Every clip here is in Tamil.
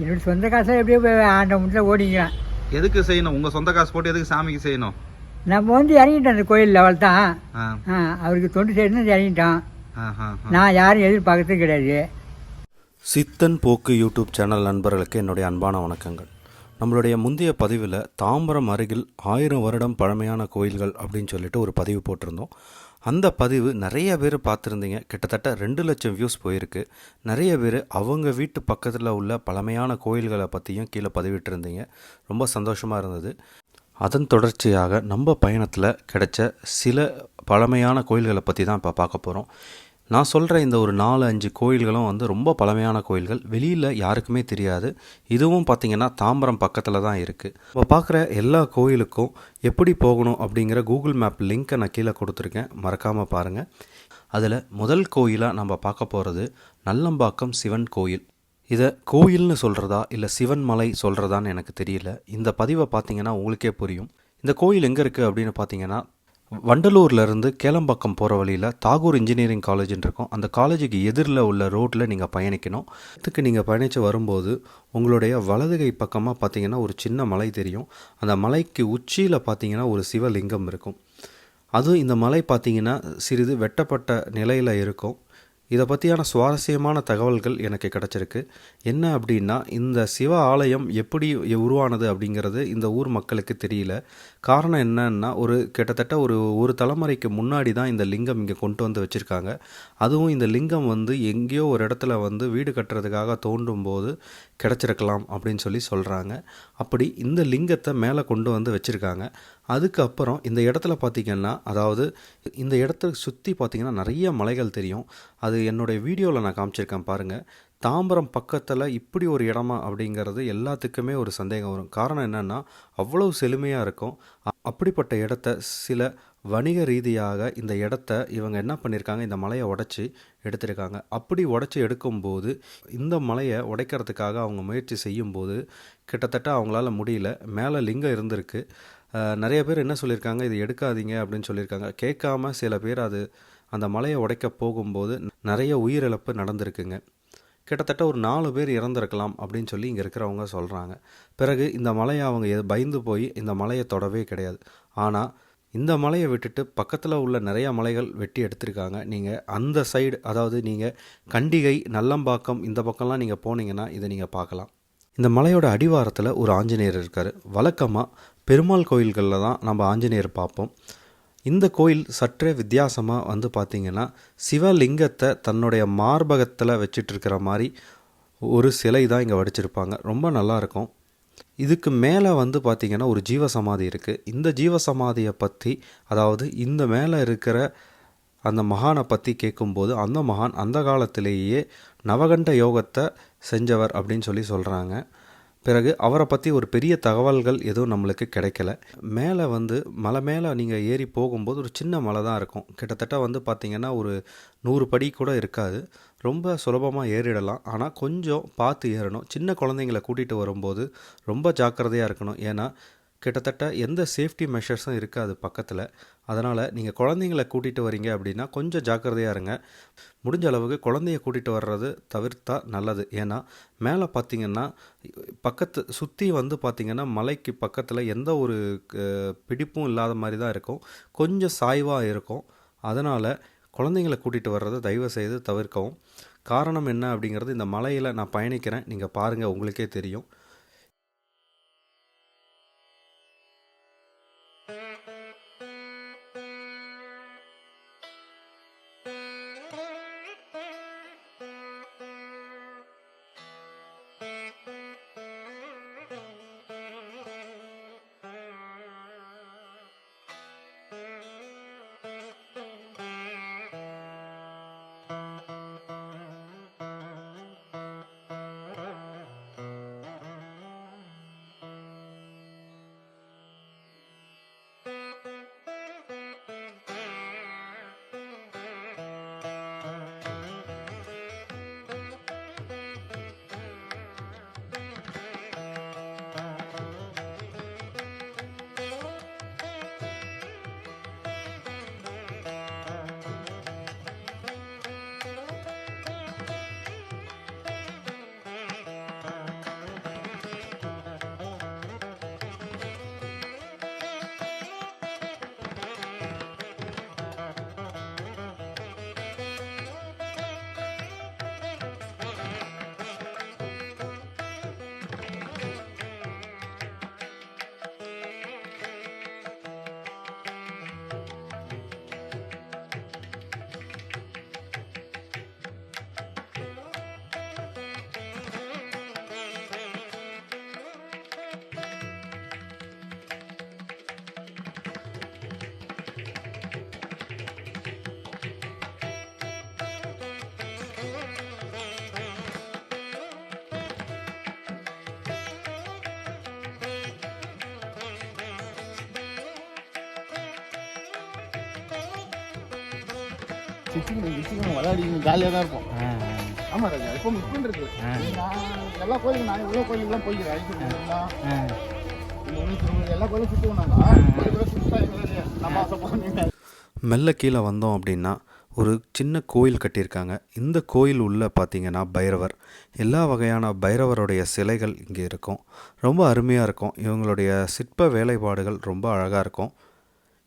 என்னோட சொந்த காசில் எப்படியோ ஆண்ட முட்டில் ஓடிக்கலாம் எதுக்கு செய்யணும்? உங்கள் சொந்த காசு போட்டு எதுக்கு சாமிக்கு செய்யணும்? நம்ம வந்து இறங்கிட்டோம் அந்த கோயில் லெவல் தான் அவருக்கு தொண்டு செய்யணும் இறங்கிட்டோம். நான் யாரும் எதிர்பார்க்கறது கிடையாது. சித்தன் போக்கு யூடியூப் சேனல் நண்பர்களுக்கு என்னுடைய அன்பான வணக்கங்கள். நம்மளுடைய முந்தைய பதிவில் தாம்பரம் அருகில் ஆயிரம் வருடம் பழமையான கோயில்கள் அப்படின்னு சொல்லிட்டு ஒரு பதிவு போட்டிருந்தோம். அந்த பதிவு நிறைய பேர் பார்த்துருந்தீங்க. கிட்டத்தட்ட ரெண்டு லட்சம் வியூஸ் போயிருக்கு. நிறைய பேர் அவங்க வீட்டு பக்கத்தில் உள்ள பழமையான கோயில்களை பற்றியும் கீழே பதிவிட்டிருந்தீங்க. ரொம்ப சந்தோஷமாக இருந்தது. அதன் தொடர்ச்சியாக நம்ம பயணத்தில் கிடைச்ச சில பழமையான கோயில்களை பற்றி தான் இப்போ பார்க்க போகிறோம் நான் சொல்கிற இந்த ஒரு நாலு அஞ்சு கோயில்களும் வந்து ரொம்ப பழமையான கோயில்கள். வெளியில் யாருக்குமே தெரியாது. இதுவும் பார்த்திங்கன்னா தாம்பரம் பக்கத்தில் தான் இருக்குது இப்போ பார்க்குற எல்லா கோயிலுக்கும் எப்படி போகணும் அப்படிங்கிற கூகுள் மேப் லிங்க்கை நான் கீழே கொடுத்துருக்கேன். மறக்காமல் பாருங்கள் அதில் முதல் கோயிலாக நம்ம பார்க்க போகிறது நல்லம்பாக்கம் சிவன் கோயில். இதை கோயில்னு சொல்கிறதா இல்லை சிவன் மலை சொல்கிறதான்னு எனக்கு தெரியல. இந்த பதிவை பார்த்தீங்கன்னா உங்களுக்கே புரியும். இந்த கோயில் எங்கே இருக்குது அப்படின்னு பார்த்தீங்கன்னா வண்டலூர்லேருந்து கேளம்பாக்கம் போகிற வழியில் தாகூர் இன்ஜினியரிங் காலேஜ்னு இருக்கும். அந்த காலேஜுக்கு எதிரில் உள்ள ரோட்டில் நீங்கள் பயணிக்கணும். இதுக்கு நீங்கள் பயணித்து வரும்போது உங்களுடைய வலது கை பக்கமாக பார்த்தீங்கன்னா ஒரு சின்ன மலை தெரியும். அந்த மலைக்கு உச்சியில் பார்த்தீங்கன்னா ஒரு சிவலிங்கம் இருக்கும். அதுவும் இந்த மலை பார்த்தீங்கன்னா சிறிது வெட்டப்பட்ட நிலையில் இருக்கும். இதை பற்றியான சுவாரஸ்யமான தகவல்கள் எனக்கு கிடச்சிருக்கு. என்ன அப்படின்னா இந்த சிவ ஆலயம் எப்படி உருவானது அப்படிங்கிறது இந்த ஊர் மக்களுக்கு தெரியல. காரணம் என்னன்னா ஒரு கிட்டத்தட்ட ஒரு ஒரு தலைமுறைக்கு முன்னாடி தான் இந்த லிங்கம் இங்கே கொண்டு வந்து வச்சுருக்காங்க. அதுவும் இந்த லிங்கம் வந்து எங்கேயோ ஒரு இடத்துல வந்து வீடு கட்டுறதுக்காக தோண்டும் போது கிடச்சிருக்கலாம் அப்படின்னு சொல்லி சொல்கிறாங்க அப்படி இந்த லிங்கத்தை மேலே கொண்டு வந்து வச்சுருக்காங்க. அதுக்கப்புறம் இந்த இடத்துல பார்த்திங்கன்னா அதாவது இந்த இடத்த சுற்றி பார்த்திங்கன்னா நிறைய மலைகள் தெரியும். அது என்னுடைய வீடியோவில் நான் காமிச்சிருக்கேன் பாருங்கள் தாம்பரம் பக்கத்தில் இப்படி ஒரு இடமா அப்படிங்கிறது எல்லாத்துக்குமே ஒரு சந்தேகம் வரும். காரணம் என்னென்னா அவ்வளோ செழுமையாக இருக்கும். அப்படிப்பட்ட இடத்த சில வணிக ரீதியாக இந்த இடத்த இவங்க என்ன பண்ணியிருக்காங்க இந்த மலையை உடைச்சி எடுத்திருக்காங்க. அப்படி உடச்சி எடுக்கும்போது இந்த மலையை உடைக்கிறதுக்காக அவங்க முயற்சி செய்யும்போது கிட்டத்தட்ட அவங்களால முடியல. மேலே லிங்கம் இருந்திருக்கு. நிறைய பேர் என்ன சொல்லியிருக்காங்க இது எடுக்காதீங்க அப்படின்னு சொல்லியிருக்காங்க கேட்காம சில பேர் அது அந்த மலையை உடைக்க போகும்போது நிறைய உயிரிழப்பு நடந்திருக்குங்க. கிட்டத்தட்ட ஒரு நாலு பேர் இறந்துருக்கலாம் அப்படின்னு சொல்லி இங்கே இருக்கிறவங்க சொல்கிறாங்க பிறகு இந்த மலையை அவங்க பயந்து போய் இந்த மலையை தொடவே கிடையாது. ஆனால் இந்த மலையை விட்டுட்டு பக்கத்தில் உள்ள நிறைய மலைகள் வெட்டி எடுத்திருக்காங்க. நீங்கள் அந்த சைடு அதாவது நீங்கள் கண்டிகை நல்லம்பாக்கம் இந்த பக்கம்லாம் நீங்கள் போனீங்கன்னா இதை நீங்கள் பார்க்கலாம். இந்த மலையோட அடிவாரத்தில் ஒரு ஆஞ்சநேயர் இருக்கார். வழக்கமாக பெருமாள் கோயில்களில் தான் நம்ம ஆஞ்சநேயர் பார்ப்போம். இந்த கோயில் சற்றே வித்தியாசமாக வந்து பார்த்திங்கன்னா சிவலிங்கத்தை தன்னுடைய மார்பகத்தில் வச்சிட்ருக்கிற மாதிரி ஒரு சிலை தான் இங்கே வடிச்சிருப்பாங்க. ரொம்ப நல்லா இருக்கும். இதுக்கு மேலே வந்து பார்த்திங்கன்னா ஒரு ஜீவசமாதி இருக்குது இந்த ஜீவசமாதியை பற்றி அதாவது இந்த மேலே இருக்கிற அந்த மகானை பற்றி கேட்கும்போது அந்த மகான் அந்த காலத்திலேயே நவகண்ட யோகத்தை செஞ்சவர் அப்படின்னு சொல்லி சொல்கிறாங்க பிறகு அவரை பற்றி ஒரு பெரிய தகவல்கள் எதுவும் நம்மளுக்கு கிடைக்கல. மேலே வந்து மலை மேலே நீங்கள் ஏறி போகும்போது ஒரு சின்ன மலை தான் இருக்கும். கிட்டத்தட்ட வந்து பார்த்திங்கன்னா ஒரு நூறு படி கூட இருக்காது. ரொம்ப சுலபமாக ஏறிடலாம். ஆனால் கொஞ்சம் பார்த்து ஏறணும். சின்ன குழந்தைங்களை கூட்டிகிட்டு வரும்போது ரொம்ப ஜாக்கிரதையாக இருக்கணும். ஏன்னா கிட்டத்தட்ட எந்த சேஃப்டி மெஷர்ஸும் இருக்காது பக்கத்தில். அதனால் நீங்கள் குழந்தைங்கள கூட்டிகிட்டு வரீங்க அப்படின்னா கொஞ்சம் ஜாக்கிரதையாக இருங்க. முடிஞ்ச அளவுக்கு குழந்தைய கூட்டிகிட்டு வர்றது தவிர்த்தா நல்லது. ஏன்னா மேலே பார்த்தீங்கன்னா பக்கத்து சுற்றி வந்து பார்த்திங்கன்னா மலைக்கு பக்கத்தில் எந்த ஒரு பிடிப்பும் இல்லாத மாதிரி தான் இருக்கும். கொஞ்சம் சாய்வாக இருக்கும். அதனால் குழந்தைங்கள கூட்டிகிட்டு வர்றதை தயவு செய்து தவிர்க்கவும். காரணம் என்ன அப்படிங்கிறது இந்த மலையில் நான் பயணிக்கிறேன். நீங்கள் பாருங்கள் உங்களுக்கே தெரியும். ஜாலியாக தான் ஆமாம் ராஜா இப்போ இருக்கு எல்லா கோயிலுக்குலாம் போய்க்கிறேன். எல்லா கோயிலும் சுற்றுவோம் நாங்கள் மெல்ல கீழே வந்தோம் அப்படின்னா ஒரு சின்ன கோயில் கட்டியிருக்காங்க. இந்த கோயில் உள்ள பார்த்தீங்கன்னா பைரவர். எல்லா வகையான பைரவருடைய சிலைகள் இங்கே இருக்கும். ரொம்ப அருமையாக இருக்கும். இவங்களுடைய சிற்ப வேலைப்பாடுகள் ரொம்ப அழகாக இருக்கும்.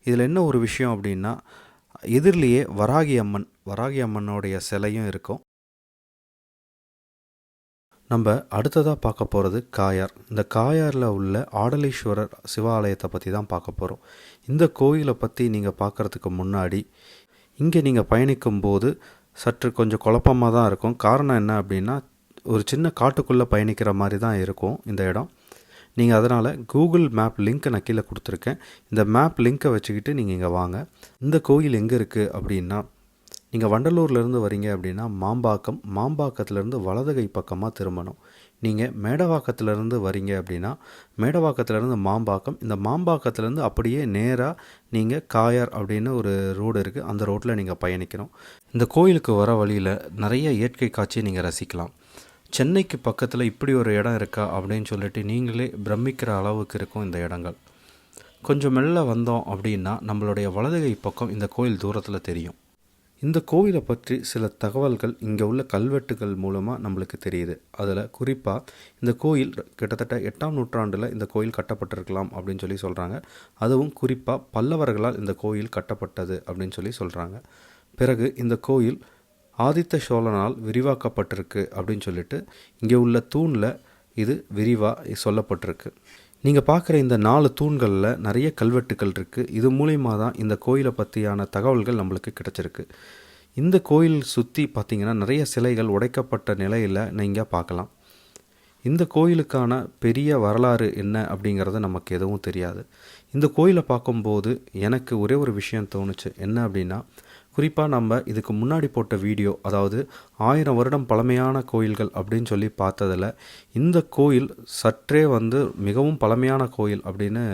இதில் என்ன ஒரு விஷயம் அப்படின்னா எதிரிலேயே வராகி அம்மன் வராகி அம்மனுடைய சிலையும் இருக்கும். நம்ம அடுத்ததாக பார்க்க போகிறது காயார். இந்த காயாரில் உள்ள ஆடலீஸ்வரர் சிவாலயத்தை பற்றி தான் பார்க்க போகிறோம் இந்த கோயிலை பற்றி நீங்கள் பார்க்குறதுக்கு முன்னாடி இங்கே நீங்கள் பயணிக்கும் போது சற்று கொஞ்சம் குழப்பமாக தான் இருக்கும். காரணம் என்ன அப்படின்னா ஒரு சின்ன காட்டுக்குள்ளே பயணிக்கிற மாதிரி தான் இருக்கும் இந்த இடம். நீங்கள் அதனால் கூகுள் மேப் லிங்க்கை நான் கீழே கொடுத்துருக்கேன். இந்த மேப் லிங்க்கை வச்சுக்கிட்டு நீங்கள் இங்கே வாங்க. இந்த கோயில் எங்கே இருக்குது அப்படின்னா நீங்கள் வண்டலூர்லேருந்து வரீங்க அப்படின்னா மாம்பாக்கம் மாம்பாக்கத்துலேருந்து வலதுகை பக்கமாக திரும்பணும். நீங்கள் மேடவாக்கத்துலேருந்து வரீங்க அப்படின்னா மேடவாக்கத்துலேருந்து மாம்பாக்கம். இந்த மாம்பாக்கத்துலேருந்து அப்படியே நேராக நீங்கள் காயார் அப்படின்னு ஒரு ரோடு இருக்குது அந்த ரோட்டில் நீங்கள் பயணிக்கணும். இந்த கோயிலுக்கு வர வழியில் நிறைய இயற்கை காட்சியை நீங்கள் ரசிக்கலாம். சென்னைக்கு பக்கத்தில் இப்படி ஒரு இடம் இருக்கா அப்படின்னு சொல்லிட்டு நீங்களே பிரமிக்கிற அளவுக்கு இருக்கும் இந்த இடங்கள். கொஞ்சம் மெல்ல வந்தோம் அப்படின்னா நம்மளுடைய வலதுகை பக்கம் இந்த கோயில் தூரத்தில் தெரியும். இந்த கோவிலை பற்றி சில தகவல்கள் இங்கே உள்ள கல்வெட்டுகள் மூலமாக நம்மளுக்கு தெரியுது. அதில் குறிப்பாக இந்த கோயில் கிட்டத்தட்ட எட்டாம் நூற்றாண்டில் இந்த கோயில் கட்டப்பட்டிருக்கலாம் அப்படின்னு சொல்லி சொல்கிறாங்க அதுவும் குறிப்பாக பல்லவர்களால் இந்த கோயில் கட்டப்பட்டது அப்படின்னு சொல்லி சொல்கிறாங்க பிறகு இந்த கோயில் ஆதித்த சோழனால் விரிவாக்கப்பட்டிருக்கு அப்படின்னு சொல்லிட்டு இங்கே உள்ள தூணில் இது விரிவாக சொல்லப்பட்டிருக்கு. நீங்கள் பார்க்குற இந்த நாலு தூண்களில் நிறைய கல்வெட்டுகள் இருக்குது இது மூலயமா தான் இந்த கோயிலை பற்றியான தகவல்கள் நம்மளுக்கு கிடச்சிருக்கு. இந்த கோயில் சுற்றி பார்த்தீங்கன்னா நிறைய சிலைகள் உடைக்கப்பட்ட நிலையில் நீங்கள் பார்க்கலாம். இந்த கோயிலுக்கான பெரிய வரலாறு என்ன அப்படிங்கிறது நமக்கு எதுவும் தெரியாது. இந்த கோயிலை பார்க்கும்போது எனக்கு ஒரே ஒரு விஷயம் தோணுச்சு. என்ன அப்படின்னா குறிப்பாக நம்ம இதுக்கு முன்னாடி போட்ட வீடியோ அதாவது ஆயிரம் வருடம் பழமையான கோயில்கள் அப்படின்னு சொல்லி பார்த்ததில் இந்த கோயில் சற்றே வந்து மிகவும் பழமையான கோயில் அப்படின்னு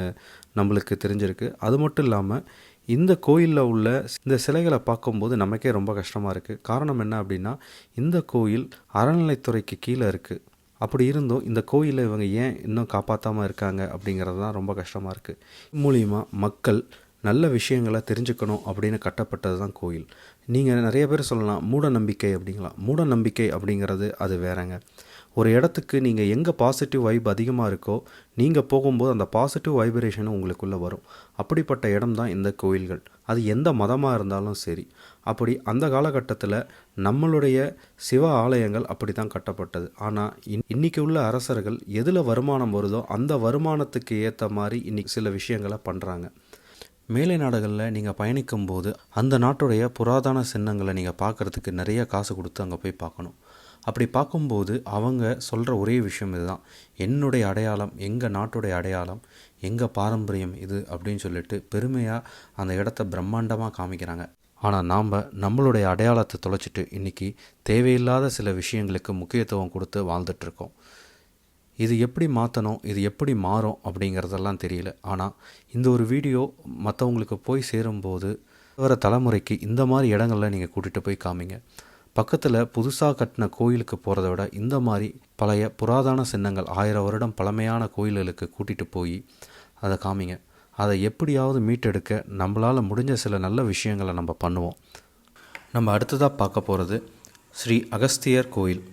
நம்மளுக்கு தெரிஞ்சிருக்கு. அது மட்டும் இல்லாமல் இந்த கோயிலில் உள்ள இந்த சிலைகளை பார்க்கும்போது நமக்கே ரொம்ப கஷ்டமாக இருக்குது காரணம் என்ன அப்படின்னா இந்த கோயில் அறநிலைத்துறைக்கு கீழே இருக்குது அப்படி இருந்தும் இந்த கோயிலை இவங்க ஏன் இன்னும் காப்பாற்றாமல் இருக்காங்க அப்படிங்கிறது தான் ரொம்ப கஷ்டமாக இருக்குது மூலியமாக மக்கள் நல்ல விஷயங்களை தெரிஞ்சுக்கணும் அப்படின்னு கட்டப்பட்டது தான் கோயில். நீங்கள் நிறைய பேர் சொல்லலாம் மூட நம்பிக்கை அப்படிங்களாம் மூட நம்பிக்கை அப்படிங்கிறது அது வேறங்க. ஒரு இடத்துக்கு நீங்கள் எங்கே பாசிட்டிவ் வைப் அதிகமாக இருக்கோ நீங்கள் போகும்போது அந்த பாசிட்டிவ் வைப்ரேஷனும் உங்களுக்குள்ளே வரும். அப்படிப்பட்ட இடம் தான் இந்த கோயில்கள். அது எந்த மதமாக இருந்தாலும் சரி. அப்படி அந்த காலகட்டத்தில் நம்மளுடைய சிவ ஆலயங்கள் அப்படி தான் கட்டப்பட்டது. ஆனால் இன் இன்றைக்கி உள்ள அரசர்கள் எதில் வருமானம் வருதோ அந்த வருமானத்துக்கு ஏற்ற மாதிரி இன்றைக்கி சில விஷயங்களை பண்ணுறாங்க மேலை நாடுகளில் நீங்கள் பயணிக்கும்போது அந்த நாட்டுடைய புராதன சின்னங்களை நீங்கள் பார்க்குறதுக்கு நிறைய காசு கொடுத்து அங்கே போய் பார்க்கணும். அப்படி பார்க்கும்போது அவங்க சொல்கிற ஒரே விஷயம் இதுதான். என்னுடைய அடையாளம் எங்கள் நாட்டுடைய அடையாளம் எங்கள் பாரம்பரியம் இது அப்படின்னு சொல்லிட்டு பெருமையாக அந்த இடத்த பிரம்மாண்டமாக காமிக்கிறாங்க. ஆனால் நாம் நம்மளுடைய அடையாளத்தை தொலைச்சிட்டு இன்றைக்கி தேவையில்லாத சில விஷயங்களுக்கு முக்கியத்துவம் கொடுத்து வாழ்ந்துட்டுருக்கோம் இது எப்படி மாற்றணும் இது எப்படி மாறும் அப்படிங்கிறதெல்லாம் தெரியல. ஆனால் இந்த ஒரு வீடியோ மற்றவங்களுக்கு போய் சேரும்போது வர தலைமுறைக்கு இந்த மாதிரி இடங்களில் நீங்கள் கூட்டிகிட்டு போய் காமிங்க. பக்கத்தில் புதுசாக கட்டின கோயிலுக்கு போகிறத விட இந்த மாதிரி பழைய புராதன சின்னங்கள் ஆயிரம் வருடம் பழமையான கோயில்களுக்கு கூட்டிகிட்டு போய் அதை காமிங்க. அதை எப்படியாவது மீட்டெடுக்க நம்மளால் முடிஞ்ச சில நல்ல விஷயங்களை நம்ம பண்ணுவோம். நம்ம அடுத்ததாக பார்க்க போகிறது ஸ்ரீ அகஸ்தியர் கோயில்.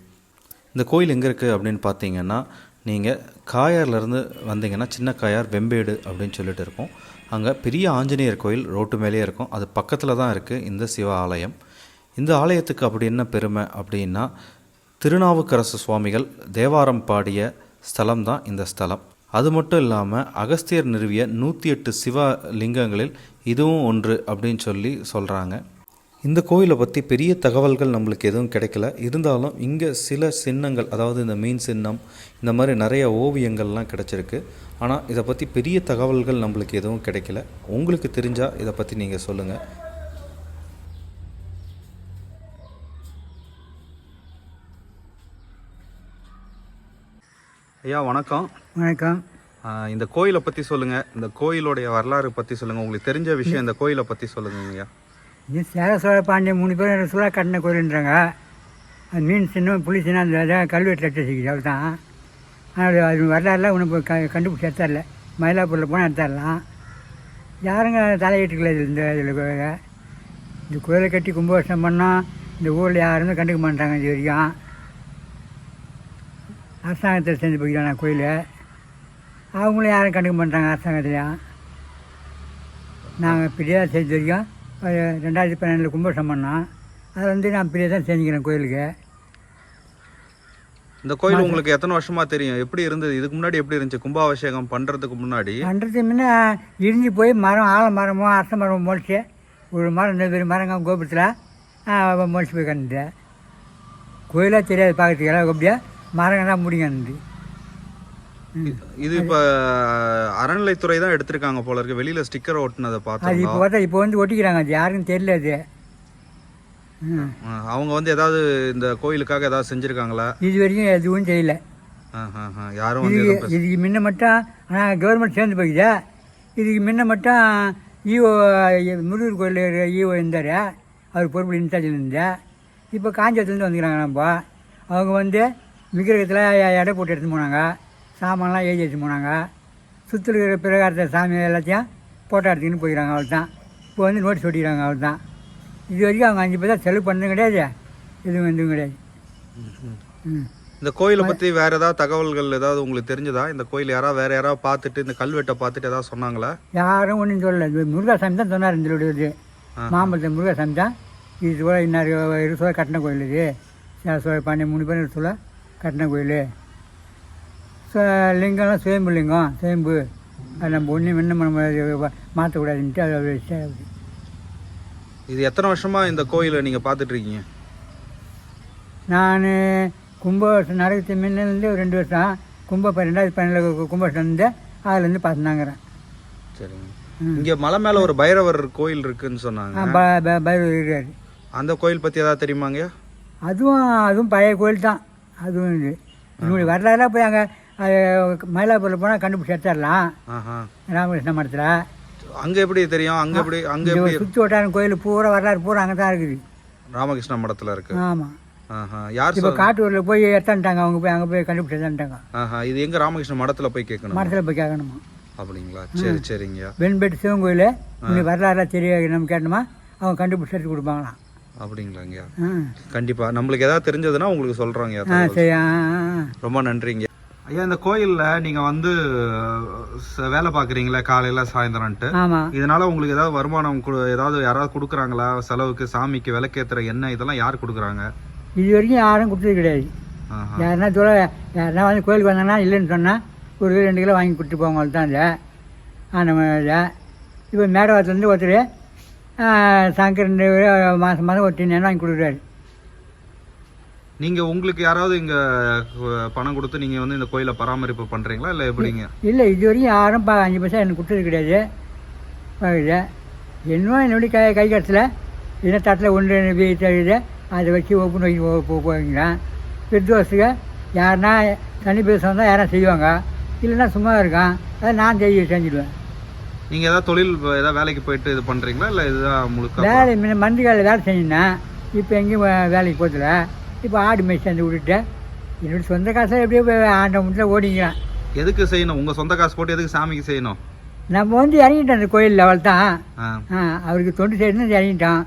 இந்த கோயில் எங்கே இருக்குது அப்படின்னு பார்த்தீங்கன்னா நீங்கள் காயார்லேருந்து வந்தீங்கன்னா சின்ன காயார் வெம்பேடு அப்படின்னு சொல்லிட்டு இருக்கும். அங்கே பெரிய ஆஞ்சநேயர் கோயில் ரோட்டு மேலேயே இருக்கும். அது பக்கத்தில் தான் இருக்குது இந்த சிவ ஆலயம். இந்த ஆலயத்துக்கு அப்படி என்ன பெருமை அப்படின்னா திருநாவுக்கரசு சுவாமிகள் தேவாரம் பாடிய ஸ்தலம் தான் இந்த ஸ்தலம். அது மட்டும் இல்லாமல் அகஸ்தியர் நிறுவிய நூற்றி எட்டு சிவ லிங்கங்களில் இதுவும் ஒன்று அப்படின்னு சொல்லி சொல்கிறாங்க இந்த கோயிலை பற்றி பெரிய தகவல்கள் நம்மளுக்கு எதுவும் கிடைக்கல. இருந்தாலும் இங்கே சில சின்னங்கள் அதாவது இந்த மீன் சின்னம் இந்த மாதிரி நிறைய ஓவியங்கள்லாம் கிடச்சிருக்கு. ஆனால் இதை பற்றி பெரிய தகவல்கள் நம்மளுக்கு எதுவும் கிடைக்கல. உங்களுக்கு தெரிஞ்சால் இதை பற்றி நீங்கள் சொல்லுங்கள் ஐயா வணக்கம். வணக்கம். இந்த கோயிலை பற்றி சொல்லுங்கள் இந்த கோயிலுடைய வரலாறு பற்றி சொல்லுங்கள் உங்களுக்கு தெரிஞ்ச விஷயம் இந்த கோயிலை பற்றி சொல்லுங்க ஐயா. இது சேர சோழ பாண்டியன் மூணு பேரும் சுழா கட்டின கோயிலுன்றாங்க. அது மீன் சின்ன புளி சின்ன அந்த கல்வெட்டில் எடுத்து வச்சுக்கிது. தான் ஆனால் அது வரலாறுலாம் ஒன்றும் க கண்டுபிடிச்சி எடுத்தாரில்ல மயிலாப்பூரில் போனால் எடுத்தாரலாம். யாருங்க தலையிட்டுக்கல இது இந்த இதில் இந்த கோயிலை கட்டி கும்பாபிஷேகம் பண்ணோம் இந்த ஊரில் யாருமே கண்டுக்க மாட்டாங்க இது வரைக்கும். அரசாங்கத்தில் செஞ்சு போய்க்கிறாங்க கோயில்? அவங்களும் யாரும் கண்டுக்க மாட்டாங்க அரசாங்கத்திலையும் நாங்கள் பிரியாக செஞ்ச வரைக்கும் ரெண்டாயிரத்தி பன்னெண்டில் கும்பாபிஷேகம் பண்ணோம் அதை வந்து நான் பிரியாக தான் செஞ்சுக்கிறேன் கோயிலுக்கு. இந்த கோயில் உங்களுக்கு எத்தனை வருஷமா தெரியும்? எப்படி இருந்தது? இதுக்கு முன்னாடி எப்படி இருந்துச்சு? கும்பாபிஷேகம் பண்றதுக்கு முன்னாடி? பண்ணுறது முன்ன இடிஞ்சு போய் மரம் ஆல மரமோ அரச மரமோ முளைச்சி ஒரு மரம் இந்த பெரிய மரங்க கோபுரத்தில் முளைச்சி போய் கிடந்தது கோயிலாக தெரியாது பார்க்கறதுக்கு எல்லாம் அப்படியே மரங்கள்லாம் முடிங்க இது இப்ப அறநிலைத்துறை தான் எடுத்திருக்காங்க போல இருக்கு. வெளியில ஸ்டிக்கர் ஒட்டினதை அது இப்போ பார்த்தா இப்போ வந்து ஒட்டிக்கிறாங்க. அது யாருக்கும் தெரியல அது. அவங்க வந்து ஏதாவது இந்த கோயிலுக்காக ஏதாவது செஞ்சிருக்காங்களா? இது வரைக்கும் எதுவும் செய்யல. யாரும் இது இதுக்கு முன்ன மட்டும் ஆனால் கவர்மெண்ட் சேர்ந்து போய்க்குது இதுக்கு முன்ன மட்டும் ஈஓ முருகர் கோயில் ஈஓ இருந்தார். அவர் பொறுப்பு இன்சார்ஜில் இருந்தார். இப்போ காஞ்சிபுரத்துலேருந்து வந்துக்கிறாங்க நம்ம. அவங்க வந்து விக்கிரகத்தில் எடை போட்டு எடுத்துன்னு போனாங்க. சாமான்லாம் எடுத்துன்னு போனாங்க. சுற்றி இருக்கிற பிரகாரத்தை சாமி எல்லாத்தையும் ஃபோட்டோ எடுத்துக்கின்னு போய்க்கிறாங்க அவள் தான் இப்போ வந்து நோட்டீஸ் ஒட்டிக்கிறாங்க அவள் தான் இது வரைக்கும் அவங்க அஞ்சு பேர் செலவு பண்ணதும் கிடையாது. எதுவும் எதுவும் கிடையாது. இந்த கோயிலை பத்தி வேற ஏதாவது தகவல்கள் ஏதாவது உங்களுக்கு தெரிஞ்சதா? இந்த கோயில் யாராவது வேற யாராவது பார்த்துட்டு இந்த கல்வெட்டை பார்த்துட்டு ஏதாவது சொன்னாங்களா? யாரும் ஒன்றும் சொல்லல. முருகாசாமி தான் சொன்னார் இந்த இது. மாம்பழத்தில் முருகாசாமி தான். இது சோழ இன்னார் இரு சோழ கட்டின கோயில் இது. சோழ பாண்டிய மூணு பேர் சோழ கட்டின கோயில். லிங்கம்லாம் சுயம்பு லிங்கம் சுயம்பு அது நம்ம ஒன்றும் இன்னும் நம்ம மாற்றக்கூடாதுன்ட்டு அது. இது எத்தனை வருஷமா இந்த கோயிலை நீங்க பார்த்துட்டு இருக்கீங்க நான் கும்பாபிஷேகம் நடக்கிறது முன்னிலேருந்து ஒரு ரெண்டு வருஷம் கும்ப ரெண்டாயிரத்தி பன்னெண்டில் கும்பாபிஷேகம் இருந்து அதுலேருந்து பார்த்துனாங்கிறேன். சரிங்க. இங்க மலை மேல ஒரு பைரவர் கோயில் இருக்குன்னு சொன்னாங்க. பைரவர் இருக்காரு அந்த கோயில் பத்தி ஏதாவது தெரியுமாங்க அதுவும் அதுவும் பழைய கோயில் தான். அதுவும் இது. வரலாறுலாம் போய் அங்கே மயிலாப்பூரில் போனால் கண்டுபிடிச்சி எடுத்துடலாம். ராமகிருஷ்ண மடத்தில். அங்க எப்படி தெரியும்? அங்க எப்படி அங்க எப்படி சுற்றி வட்டாரம் கோயில் பூரா வரலாறு பூரா அங்கே தான் இருக்குது. ராமகிருஷ்ண மடத்துல இருக்கு. ஆமாம் ஆஹா. யார் இப்போ காட்டூரில் போய் எடுத்தான்ட்டாங்க அவங்க போய் அங்கே போய் கண்டுபிடிச்சி எடுத்தான்ட்டாங்க இது எங்க ராமகிருஷ்ண மடத்துல போய் கேட்கணும்? மடத்தில் போய் கேட்கணுமா? அப்படிங்களா? சரி சரிங்க. வெண்பேட்டு சிவன் கோயில். இன்னும் வரலாறுலாம் தெரியாது. நம்ம கேட்டோமா? அவங்க கண்டுபிடிச்சி கொடுப்பாங்களாம் அப்படிங்களாங்க. ஆ. கண்டிப்பா. நம்மளுக்கு ஏதாவது தெரிஞ்சதுன்னா உங்களுக்கு ஆ. ரொம்ப நன்றிங்க. ஐயா இந்த கோயில்ல நீங்க வந்து வேலை பாக்குறீங்களா காலையில சாயந்தரம்ட்டு ஆமாம் இதனால உங்களுக்கு ஏதாவது வருமானம் ஏதாவது யாராவது கொடுக்குறாங்களா? செலவுக்கு சாமிக்கு விளக்கேத்துற எண்ணெய் இதெல்லாம் யார் கொடுக்குறாங்க? இது வரைக்கும் யாரும் கொடுத்தது கிடையாது. யாருன்னா தூர யாருன்னா வந்து கோயிலுக்கு வந்தாங்கன்னா இல்லைன்னு சொன்னால் ஒரு கிலோ ரெண்டு கிலோ வாங்கி கொடுத்து போவாங்க தான் இல்லை அந்த இதை. இப்போ மேடவாத்துலேருந்து ஒருத்தர் சங்கர் ரெண்டு மாதம் மாதம் ஒரு டின்னு வாங்கி கொடுக்குறாரு. நீங்க உங்களுக்கு யாராவது இங்க பணம் கொடுத்து நீங்க வந்து இந்த கோயிலை பராமரிப்பு பண்றீங்களா? இல்ல எப்படிங்க? இல்லை இது வரைக்கும் யாரும் பா அஞ்சு பைசா எனக்கு கொடுத்தது கிடையாது. பார்க்குது என்னவோ என்னுடைய கை கை கட்டத்தில் என்ன தட்டில் ஒன்று வீட்டு அதை வச்சு ஓப்பன் வைக்க போ போவீங்களேன் பெருதோசுக்கு யாருன்னா தனி பேச வந்தால் யாரும் செய்வாங்க? இல்லைன்னா சும்மா இருக்கான். அதை நான் செய்ய செஞ்சுடுவேன். நீங்க ஏதாவது தொழில் ஏதாவது வேலைக்கு போயிட்டு இது பண்றீங்களா? இல்ல இதுதான் முழுக்க வேலை முன்ன மந்திரிகாலில் வேலை செஞ்சிருந்தேன். இப்போ எங்கேயும் வேலைக்கு போகல. இப்போ ஆடு மேய்ச்சி சேர்ந்து விட்டுட்டு என்னுடைய சொந்த காசில் எப்படியோ ஆண்ட முட்டில் ஓடிக்கிறேன். எதுக்கு செய்யணும்? உங்க சொந்த காசு போட்டு எதுக்கு சாமிக்கு செய்யணும்? நம்ம வந்து இறங்கிட்டோம் அந்த கோயில் லெவல் தான் அவருக்கு தொண்டு செய்யணும் இறங்கிட்டோம்.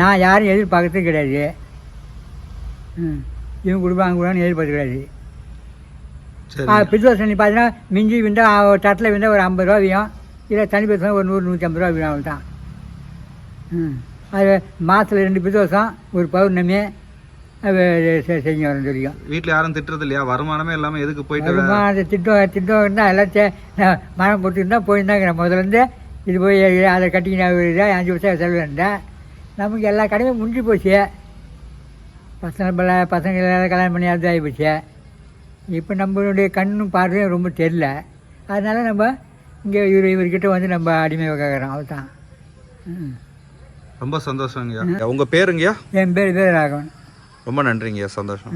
நான் யாரும் எதிர்பார்க்கறது கிடையாது. இவங்க கொடுப்பாங்க கொடுப்பான்னு எதிர்பார்க்க கிடையாது. சரி. பிரிதோசனி பார்த்தீங்கன்னா மிஞ்சி விண்டா ஒரு தட்டில் விண்டா ஒரு ஐம்பது ரூபா வியும். இல்லை தனி பேசுனா ஒரு நூறு நூற்றி ஐம்பது ரூபா வியும் அவள் தான் ம். அது மாதத்தில் ரெண்டு பிரதோஷம் ஒரு பௌர்ணமி செஞ்சு வரணும் தெரியும். வீட்ல யாரும் திட்டுறது இல்லையா? வருமானமே இல்லாம எதுக்கு போயிட்டு வே- வருமா அந்த திட்டம் திட்டம் இருந்தால் நான் மரம் போட்டுருந்தா போயிருந்தாங்க. முதலேருந்து இது போய் அதை கட்டிக்கினா அஞ்சு வருஷம் செலவு இருந்தேன் நமக்கு எல்லா கடையும் முடிஞ்சு போச்சு. பசங்க பல பசங்க எல்லாம் கல்யாணம் பண்ணி அது ஆகி போச்சு. இப்போ நம்மளுடைய கண்ணும் பார்வையும் ரொம்ப தெரில அதனால நம்ம இங்கே இவர் இவர்கிட்ட வந்து நம்ம அடிமை கேட்குறோம் அவள் தான் ம். ரொம்ப சந்தோஷங்கய்யா. உங்க பேருங்கய்யா? என் பேர் பேர் ராகவன் ரொம்ப நன்றிங்கய்யா சந்தோஷம்.